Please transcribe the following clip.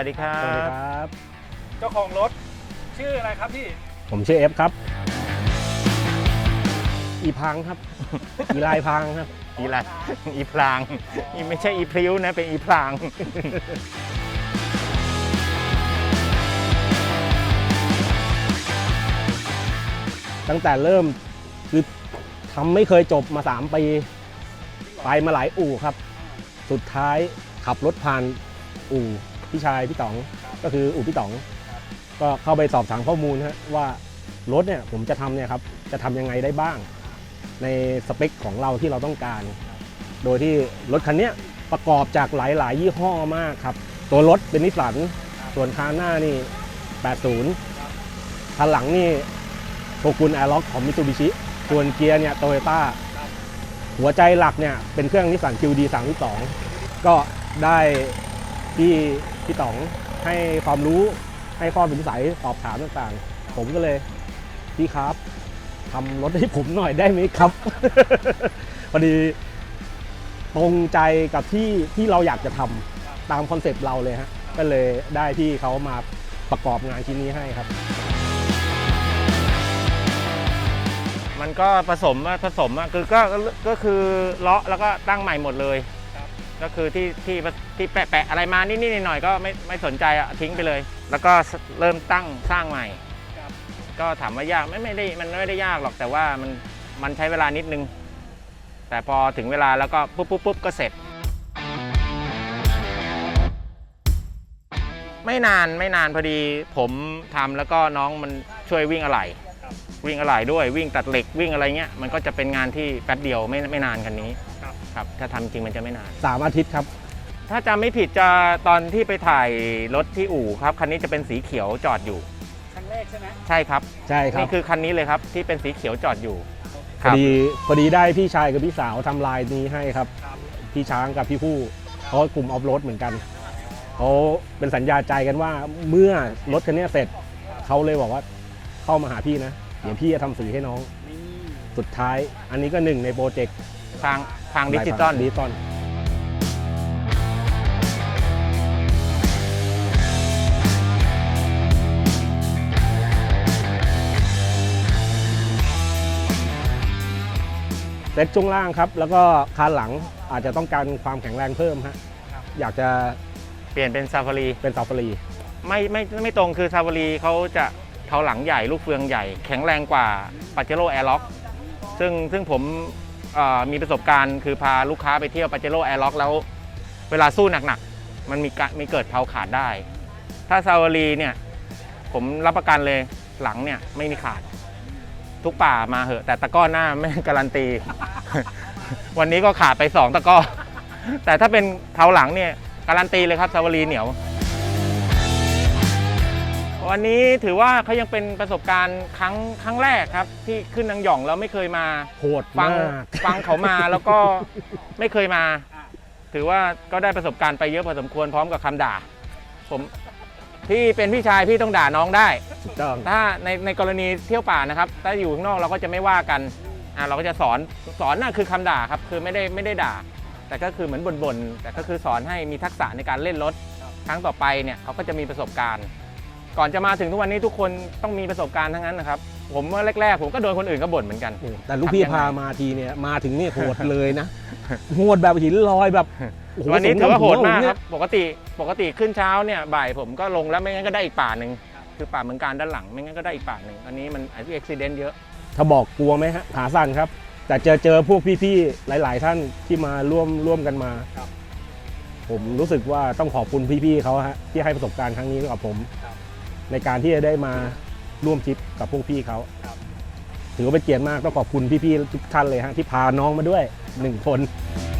วัสดีครัสวัสดีบ ครับ เจ้าของรถชื่ออะไรครับพี่ ผมชื่อเอฟครับ อีพังครับ อีลายพังครับ อีไรอีพลางอีไม่ใช่อีพริ้วนะ เป็นอีพลาง ตั้งแต่เริ่มคือทำไม่เคยจบมา 3 ปี ไปมาหลายอู่ครับ สุดท้ายขับรถผ่านอู่ พี่ชายพี่ต๋องก็คืออู่พี่ต๋องก็เข้าไปสอบถามข้อมูลฮะว่ารถเนี่ยผมจะทำเนี่ยครับจะทำยังไงได้บ้าง ในสเปคของเราที่เราต้องการ โดยที่รถคันเนี้ยประกอบจากหลาย ๆ ยี่ห้อมากครับ ตัวรถเป็นนิสสันส่วนคานหน้านี่ 80คันหลังนี่โชกุนแอร์ล็อกของมิ t ูบิชิส่วนเกียร์เนี่ยโตโยต้าหัวใจหลักเนี่ยเป็นเครื่องนิสสัน QD 32 ก็ได้ ที่พี่ต๋องให้ความรู้ให้ข้อสงสัยตอบถามต่างๆ ผมก็เลยพี่ครับทำรถให้ผมหน่อยได้ไหมครับ พอดีตรงใจกับที่ที่เราอยากจะทำตามคอนเซปต์เราเลยฮะก็เลยได้พี่เขามาประกอบงานชิ้นนี้ให้ครับ มันก็ผสมอะผสมอะคือก็ก็คือเลาะแล้วก็ตั้งใหม่หมดเลย ก็คือที่ที่ที่แปะแปะอะไรมานิดๆหน่อยๆก็ไม่ไม่สนใจอะทิ้งไปเลย แล้วก็เริ่มตั้งสร้างใหม่ครับก็ถามว่ายากไม่ไม่ได้มันไม่ได้ยากหรอกแต่ว่ามันมันใช้เวลานิดนึง แต่พอถึงเวลาแล้วก็ปุ๊บปุ๊บปุ๊บก็เสร็จ ไม่นานไม่นานพอดีผมทำแล้วก็น้องมันช่วยวิ่งอะไหล่ครับวิ่งอะไหล่ด้วยวิ่งตัดเหล็กวิ่งอะไรเงี้ยมันก็จะเป็นงานที่แป๊บเดียวไม่ไม่นานกันนี้ ครับครับถ้าทำจริงมันจะไม่นาน3อาทิตย์ครับ ถ้าจำไม่ผิดจะตอนที่ไปถ่ายรถที่อู่ครับคันนี้จะเป็นสีเขียวจอดอยู่ ครั้งแรกใช่ไหมใช่ครับใช่ครับนี่คือคันนี้เลยครับที่เป็นสีเขียวจอดอยู่พอดีพอดีได้พี่ชายกับพี่สาวทำลายนี้ให้ครับครับ พี่ช้างกับพี่ผู้เขากลุ่มออฟโรดเหมือนกันเขาเป็นสัญญาใจกันว่าเมื่อรถคันเนี้ยเสร็จเขาเลยบอกว่าเข้ามาหาพี่นะเดี๋ยวพี่จะทำสีให้น้อง นี่สุดท้ายอันนี้ก็หนึ่งในโปรเจกต์ ทางทางดิจิตอลดิจิตอลเซ็ตช่วงล่างครับ แล้วก็คานหลังอาจจะต้องการความแข็งแรงเพิ่มฮะอยากจะเปลี่ยนเป็นซาฟารีเป็นซาฟารีไม่ไม่ไม่ตรงคือซาฟารีเขาจะเท้าหลังใหญ่ลูกเฟืองใหญ่ แข็งแรงกว่าปาเจโร่แอร์ล็อกซึ่งซึ่งผมเอ่อ มีประสบการณ์คือพาลูกค้าไปเที่ยวปาเจโร่แอร์ล็อกแล้ว เวลาสู้หนักๆ มันมีมีเกิดเผาขาดได้ ถ้าซาวารีเนี่ย ผมรับประกันเลยหลังเนี่ยไม่มีขาด ทุกป่ามาเหอะ แต่ตะก้อหน้าไม่การันตี วันนี้ก็ขาดไป 2 ตะก้อ แต่ถ้าเป็นเท้าหลังเนี่ยการันตีเลยครับซาวารีเหนียว วันนี้ถือว่าเขายังเป็นประสบการณ์ครั้งครั้งแรกครับ ที่ขึ้นนางหย่องแล้วไม่เคยมาโหดฟัมางกฟังเขามาแล้วก็ไม่เคยมา ถือว่าก็ได้ประสบการณ์ไปเยอะพอสมควรพร้อมกับคำด่า ผมพี่เป็นพี่ชายพี่ต้องด่าน้องได้ ถูกต้อง ถ้าในในกรณีเที่ยวป่านะครับ ถ้าอยู่ข้างนอกเราก็จะไม่ว่ากันอ่าเราก็จะสอนสอนน่ะคือคำด่าครับ คือไม่ได้ไม่ได้ด่า แต่ก็คือเหมือนบ่นๆแต่ก็คือสอนให้มีทักษะในการเล่นรถ ครั้งต่อไปเนี่ยเขาก็จะมีประสบการณ์ ก่อนจะมาถึงทุกวันนี้ทุกคนต้องมีประสบการณ์ทั้งนั้นนะครับ ผมว่าแรกๆ ผมก็โดนคนอื่นก็บ่นเหมือนกัน แต่ลูกพี่ทำยังไงพามาทีเนี่ยมาถึงนี่โหดเลยนะ โหดแบบหินลอยแบบโอ้โหวันนี้สถือว่าโหดมากน้ำวครับปกติปกติขึ้นเช้าเนี่ยบ่ายผมก็ลงแล้วไม่งั้นก็ได้อีกป่าหนึ่งคือป่าเมืองการด้านหลังไม่งั้นก็ได้อีกป่าหนึ่งอันนี้มันไอ้ที่อุบิเหตุเยอะ ถ้าบอกกลัวไหมฮะขาสั่นครับ แต่เจอเจอพวกพี่ๆหลาย ๆ ท่านที่มาร่วมร่วมกันมาครับผมรู้สึกว่าต้องขอบคุณพี่ๆเขาฮะที่ให้ประสบการณ์ครั้งนี้กับผมครับ ในการที่จะได้มาร่วมทริปกับพวกพี่เขาครับถือว่าเป็นเกียรติมากต้องขอบคุณพี่ๆทุกท่านเลยฮะที่พาน้องมาด้วยหนึ่งคนค